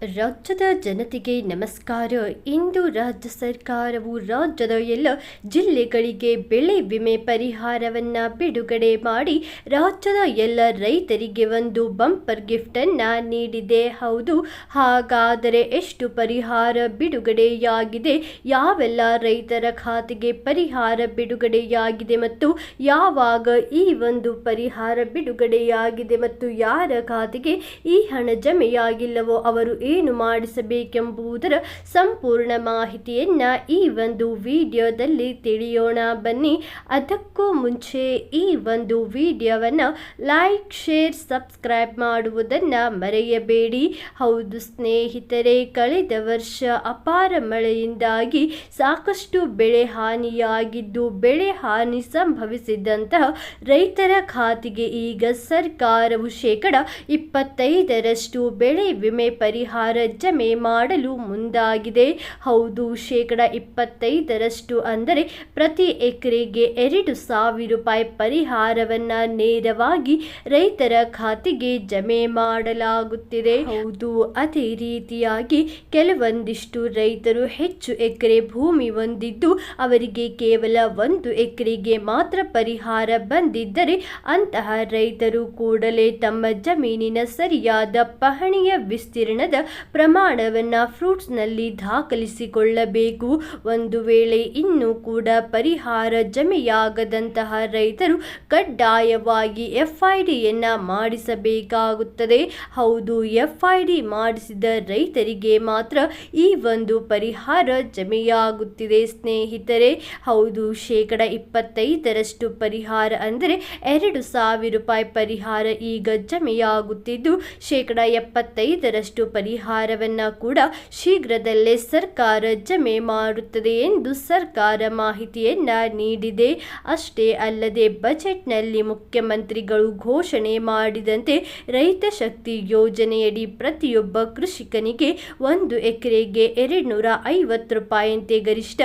ರಾಜ್ಯದ ಜನತೆಗೆ ನಮಸ್ಕಾರ. ಇಂದು ರಾಜ್ಯ ಸರ್ಕಾರವು ರಾಜ್ಯದ ಎಲ್ಲ ಜಿಲ್ಲೆಗಳಿಗೆ ಬೆಳೆ ವಿಮೆ ಪರಿಹಾರವನ್ನು ಬಿಡುಗಡೆ ಮಾಡಿ ರಾಜ್ಯದ ಎಲ್ಲ ರೈತರಿಗೆ ಒಂದು ಬಂಪರ್ ಗಿಫ್ಟನ್ನು ನೀಡಿದೆ. ಹೌದು, ಹಾಗಾದರೆ ಎಷ್ಟು ಪರಿಹಾರ ಬಿಡುಗಡೆಯಾಗಿದೆ? ಯಾವೆಲ್ಲ ರೈತರ ಖಾತೆಗೆ ಪರಿಹಾರ ಬಿಡುಗಡೆಯಾಗಿದೆ ಮತ್ತು ಯಾವಾಗ ಈ ಒಂದು ಪರಿಹಾರ ಬಿಡುಗಡೆಯಾಗಿದೆ ಮತ್ತು ಯಾರ ಖಾತೆಗೆ ಈ ಹಣ ಜಮೆಯಾಗಿಲ್ಲವೋ ಅವರು ಏನು ಮಾಡಿಸಬೇಕೆಂಬುದರ ಸಂಪೂರ್ಣ ಮಾಹಿತಿಯನ್ನ ಈ ಒಂದು ವಿಡಿಯೋದಲ್ಲಿ ತಿಳಿಯೋಣ. ಬನ್ನಿ, ಅದಕ್ಕೂ ಮುಂಚೆ ಈ ಒಂದು ವಿಡಿಯೋವನ್ನು ಲೈಕ್, ಶೇರ್, ಸಬ್ಸ್ಕ್ರೈಬ್ ಮಾಡುವುದನ್ನು ಮರೆಯಬೇಡಿ. ಹೌದು ಸ್ನೇಹಿತರೆ, ಕಳೆದ ವರ್ಷ ಅಪಾರ ಮಳೆಯಿಂದಾಗಿ ಸಾಕಷ್ಟು ಬೆಳೆ ಹಾನಿಯಾಗಿದ್ದು, ಬೆಳೆ ಹಾನಿ ಸಂಭವಿಸಿದಂತಹ ರೈತರ ಖಾತೆಗೆ ಈಗ ಸರ್ಕಾರವು ಶೇಕಡ ಇಪ್ಪತ್ತೈದರಷ್ಟು ಬೆಳೆ ವಿಮೆ ಪರಿಹಾರ ಜಮೆ ಮಾಡಲು ಮುಂದಾಗಿದೆ. ಹೌದು, ಶೇಕಡ ಇಪ್ಪತ್ತೈದರಷ್ಟು ಅಂದರೆ ಪ್ರತಿ ಎಕರೆಗೆ ಎರಡು ಸಾವಿರ ರೂಪಾಯಿ ಪರಿಹಾರವನ್ನ ನೇರವಾಗಿ ರೈತರ ಖಾತೆಗೆ ಜಮೆ ಮಾಡಲಾಗುತ್ತಿದೆ. ಹೌದು, ಅದೇ ರೀತಿಯಾಗಿ ಕೆಲವೊಂದಿಷ್ಟು ರೈತರು ಹೆಚ್ಚು ಎಕರೆ ಭೂಮಿ ಹೊಂದಿದ್ದು, ಅವರಿಗೆ ಕೇವಲ ಒಂದು ಎಕರೆಗೆ ಮಾತ್ರ ಪರಿಹಾರ ಬಂದಿದ್ದರೆ ಅಂತಹ ರೈತರು ಕೂಡಲೇ ತಮ್ಮ ಜಮೀನಿನ ಸರಿಯಾದ ಪಹಣಿಯ ವಿಸ್ತೀರ್ಣದ ಪ್ರಮಾಣವನ್ನು ಫ್ರೂಟ್ಸ್ನಲ್ಲಿ ದಾಖಲಿಸಿಕೊಳ್ಳಬೇಕು. ಒಂದು ವೇಳೆ ಇನ್ನೂ ಕೂಡ ಪರಿಹಾರ ಜಮೆಯಾಗದಂತಹ ರೈತರು ಕಡ್ಡಾಯವಾಗಿ ಎಫ್ ಐ ಡಿಯನ್ನು ಮಾಡಿಸಬೇಕಾಗುತ್ತದೆ. ಹೌದು, ಎಫ್ ಐ ಡಿ ಮಾಡಿಸಿದ ರೈತರಿಗೆ ಮಾತ್ರ ಈ ಒಂದು ಪರಿಹಾರ ಜಮೆಯಾಗುತ್ತಿದೆ ಸ್ನೇಹಿತರೆ. ಹೌದು, ಶೇಕಡ ಇಪ್ಪತ್ತೈದರಷ್ಟು ಪರಿಹಾರ ಅಂದರೆ ಎರಡು ಸಾವಿರ ರೂಪಾಯಿ ಪರಿಹಾರ ಈಗ ಜಮೆಯಾಗುತ್ತಿದ್ದು, ಶೇಕಡ ಎಪ್ಪತ್ತೈದರಷ್ಟು ಪರಿಹಾರವನ್ನು ಕೂಡ ಶೀಘ್ರದಲ್ಲೇ ಸರ್ಕಾರ ಜಮೆ ಮಾಡುತ್ತದೆ ಎಂದು ಸರ್ಕಾರ ಮಾಹಿತಿಯನ್ನ ನೀಡಿದೆ. ಅಷ್ಟೇ ಅಲ್ಲದೆ ಬಜೆಟ್ನಲ್ಲಿ ಮುಖ್ಯಮಂತ್ರಿಗಳು ಘೋಷಣೆ ಮಾಡಿದಂತೆ ರೈತ ಶಕ್ತಿ ಯೋಜನೆಯಡಿ ಪ್ರತಿಯೊಬ್ಬ ಕೃಷಿಕನಿಗೆ ಒಂದು ಎಕರೆಗೆ ಎರಡುನೂರ ಐವತ್ತು ರೂಪಾಯಿಯಂತೆ ಗರಿಷ್ಠ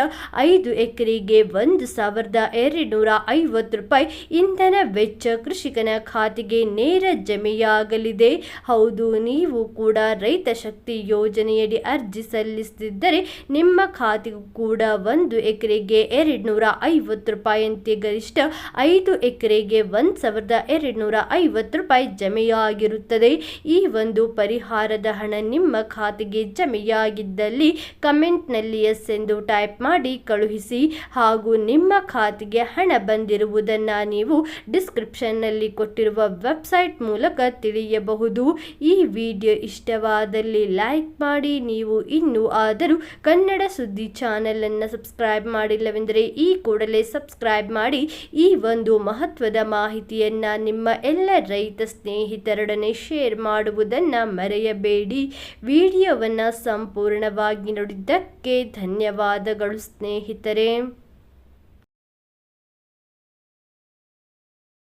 ಐದು ಎಕರೆಗೆ ಒಂದು ಸಾವಿರದ ಎರಡುನೂರ ಐವತ್ತು ರೂಪಾಯಿ ಇಂಧನ ವೆಚ್ಚ ಕೃಷಿಕನ ಖಾತೆಗೆ ನೇರ ಜಮೆಯಾಗಲಿದೆ. ಹೌದು, ನೀವು ಕೂಡ ರೈತ ಶಕ್ತಿ ಯೋಜನೆಯಡಿ ಅರ್ಜಿ ಸಲ್ಲಿಸದಿದ್ದರೆ ನಿಮ್ಮ ಖಾತೆಗೂ ಕೂಡ ಒಂದು ಎಕರೆಗೆ ಎರಡುನೂರ ಐವತ್ತು ರೂಪಾಯಿಯಂತೆ ಗರಿಷ್ಠ ಐದು ಎಕರೆಗೆ ಒಂದು ಸಾವಿರದ ಎರಡುನೂರ ಐವತ್ತು ರೂಪಾಯಿ ಜಮೆಯಾಗಿರುತ್ತದೆ. ಈ ಒಂದು ಪರಿಹಾರದ ಹಣ ನಿಮ್ಮ ಖಾತೆಗೆ ಜಮೆಯಾಗಿದ್ದಲ್ಲಿ ಕಮೆಂಟ್ನಲ್ಲಿ ಎಸ್ ಎಂದು ಟೈಪ್ ಮಾಡಿ ಕಳುಹಿಸಿ ಹಾಗೂ ನಿಮ್ಮ ಖಾತೆಗೆ ಹಣ ಬಂದಿರುವುದನ್ನು ನೀವು ಡಿಸ್ಕ್ರಿಪ್ಷನ್ನಲ್ಲಿ ಕೊಟ್ಟಿರುವ ವೆಬ್ಸೈಟ್ ಮೂಲಕ ತಿಳಿಯಬಹುದು. ಈ ವಿಡಿಯೋ ಇಷ್ಟವಾದಲ್ಲಿ ಲೈಕ್ ಮಾಡಿ, ನೀವು ಇನ್ನೂ ಆದರೂ ಕನ್ನಡ ಸುದ್ದಿ ಚಾನೆಲನ್ನು ಸಬ್ಸ್ಕ್ರೈಬ್ ಮಾಡಿಲ್ಲವೆಂದರೆ ಈ ಕೂಡಲೇ ಸಬ್ಸ್ಕ್ರೈಬ್ ಮಾಡಿ. ಈ ಒಂದು ಮಹತ್ವದ ಮಾಹಿತಿಯನ್ನು ನಿಮ್ಮ ಎಲ್ಲ ರೈತ ಸ್ನೇಹಿತರೊಡನೆ ಶೇರ್ ಮಾಡುವುದನ್ನು ಮರೆಯಬೇಡಿ. ವಿಡಿಯೋವನ್ನು ಸಂಪೂರ್ಣವಾಗಿ ನೋಡಿದ್ದಕ್ಕೆ ಧನ್ಯವಾದಗಳು ಸ್ನೇಹಿತರೆ.